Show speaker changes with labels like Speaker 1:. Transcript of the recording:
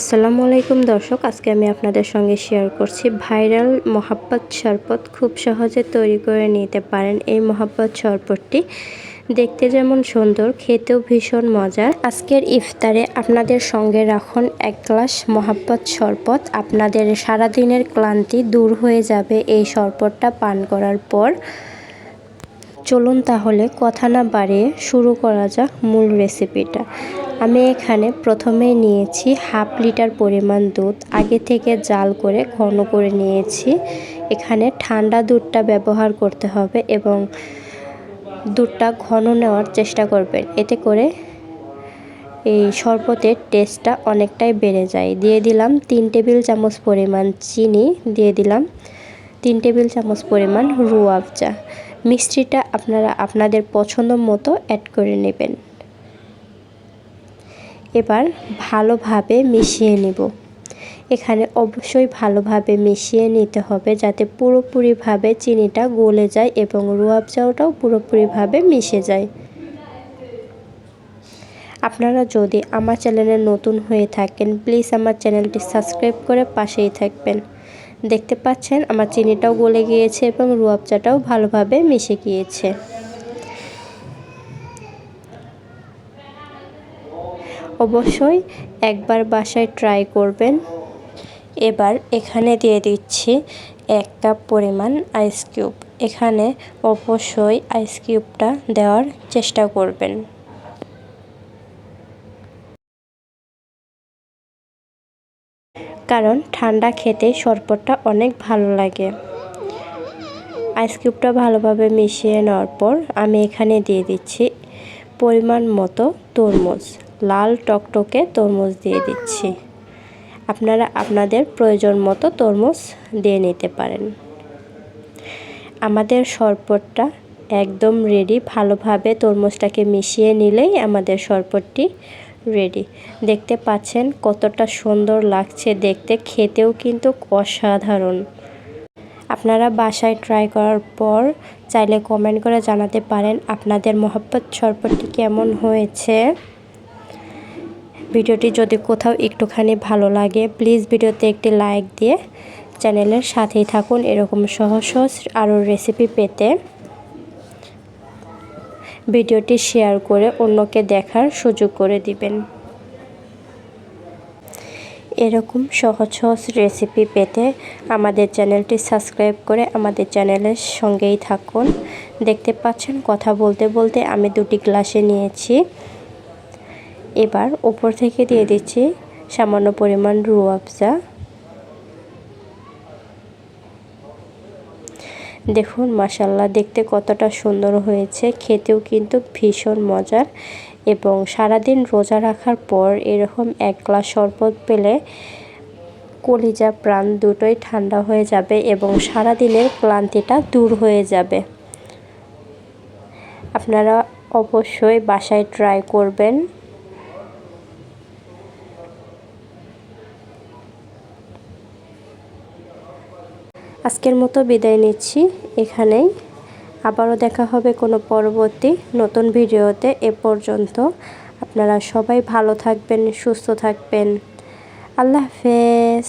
Speaker 1: আসসালামু আলাইকুম দর্শক, আজকে আমি আপনাদের সঙ্গে শেয়ার করছি ভাইরাল মহাব্বত শরবত। খুব সহজে তৈরি করে নিতে পারেন এই মহাব্বত শরবতটি। দেখতে যেমন সুন্দর, খেতেও ভীষণ মজার। আজকের ইফতারে আপনাদের সঙ্গে রাখুন এক গ্লাস মহাব্বত শরবত। আপনাদের সারাদিনের ক্লান্তি দূর হয়ে যাবে এই শরবতটা পান করার পর। চলুন তাহলে কথা না বাড়িয়ে শুরু করা যাক মূল রেসিপিটা আমি এখানে প্রথমে নিয়েছি হাফ লিটার পরিমাণ দুধ, আগে থেকে জাল করে ঘন করে নিয়েছি। এখানে ঠান্ডা দুধটা ব্যবহার করতে হবে এবং দুধটা ঘন নেওয়ার চেষ্টা করবেন। এতে করে এই শরবতের টেস্টটা অনেকটাই বেড়ে যায়। দিয়ে দিলাম তিন টেবিল চামচ পরিমাণ চিনি, দিয়ে দিলাম তিন টেবিল চামচ পরিমাণ রুয়াবজা মিষ্টিটা আপনারা আপনাদের পছন্দ মতো অ্যাড করে নেবেন। এবার ভালোভাবে মিশিয়ে নিব। এখানে অবশ্যই ভালোভাবে মিশিয়ে নিতে হবে যাতে পুরোপুরিভাবে চিনিটা গলে যায় এবং রুয়াবজাওটাও পুরোপুরিভাবে মিশে যায়। আপনারা যদি আমার চ্যানেলে নতুন হয়ে থাকেন, প্লিজ আমার চ্যানেলটি সাবস্ক্রাইব করে পাশেই থাকবেন। দেখতে পাচ্ছেন, আমার চিনিটাও গলে গিয়েছে এবং রুয়াবজাটাও ভালোভাবে মিশে গিয়েছে। অবশ্যই একবার বাসায় ট্রাই করবেন। এবার এখানে দিয়ে দিচ্ছি এক কাপ পরিমাণ আইস কিউব এখানে অবশ্যই আইস কিউবটা দেওয়ার চেষ্টা করবেন। কারণ ঠান্ডা খেতে শরবতটা অনেক ভালো লাগে। আইস কিউবটা ভালোভাবে মিশিয়ে নেওয়ার পর আমি এখানে দিয়ে দিচ্ছি পরিমাণ মতো তরমুজ। লাল টকটকে তরমুজ দিয়ে দিচ্ছি। আপনারা আপনাদের প্রয়োজন মতো তরমুজ দিয়ে নিতে পারেন। আমাদের শরবতটা একদম রেডি ভালোভাবে তরমুজটাকে মিশিয়ে নিলেই আমাদের শরবতটি রেডি দেখতে পাচ্ছেন কতটা সুন্দর লাগছে দেখতে, খেতেও কিন্তু অসাধারণ। আপনারা বাসায় ট্রাই করার পর চাইলে কমেন্ট করে জানাতে পারেন আপনাদের মহাব্বত শরবতটি কেমন হয়েছে। ভিডিওটি যদি কোথাও একটুখানি ভালো লাগে প্লিজ ভিডিওতে একটি লাইক দিয়ে চ্যানেলের সাথেই থাকুন। এরকম সহজ সহজ আরও রেসিপি পেতে ভিডিওটি শেয়ার করে অন্যকে দেখার সুযোগ করে দিবেন। এরকম সহজ সহজ রেসিপি পেতে আমাদের চ্যানেলটি সাবস্ক্রাইব করে আমাদের চ্যানেলের সঙ্গেই থাকুন। দেখতে পাচ্ছেন, কথা বলতে বলতে আমি দুটি গ্লাসে নিয়েছি। এবার উপর থেকে দিয়ে দিচ্ছি সামান্য পরিমাণ রুয়াবজা দেখুন মাসাল্লাহ দেখতে কতটা সুন্দর হয়েছে। খেতেও কিন্তু ভীষণ মজার এবং সারাদিন রোজা রাখার পর এরকম এক গ্লাস শরবত পেলে কলিজা প্রাণ দুটোই ঠান্ডা হয়ে যাবে এবং সারাদিনের ক্লান্তিটা দূর হয়ে যাবে। আপনারা অবশ্যই বাসায় ট্রাই করবেন। আজকের মতো বিদায় নিচ্ছি। এখানেই। আবারও দেখা হবে কোনো পরবর্তী নতুন ভিডিওতে। এ পর্যন্ত আপনারা সবাই ভালো থাকবেন, সুস্থ থাকবেন। আল্লাহ হাফেজ।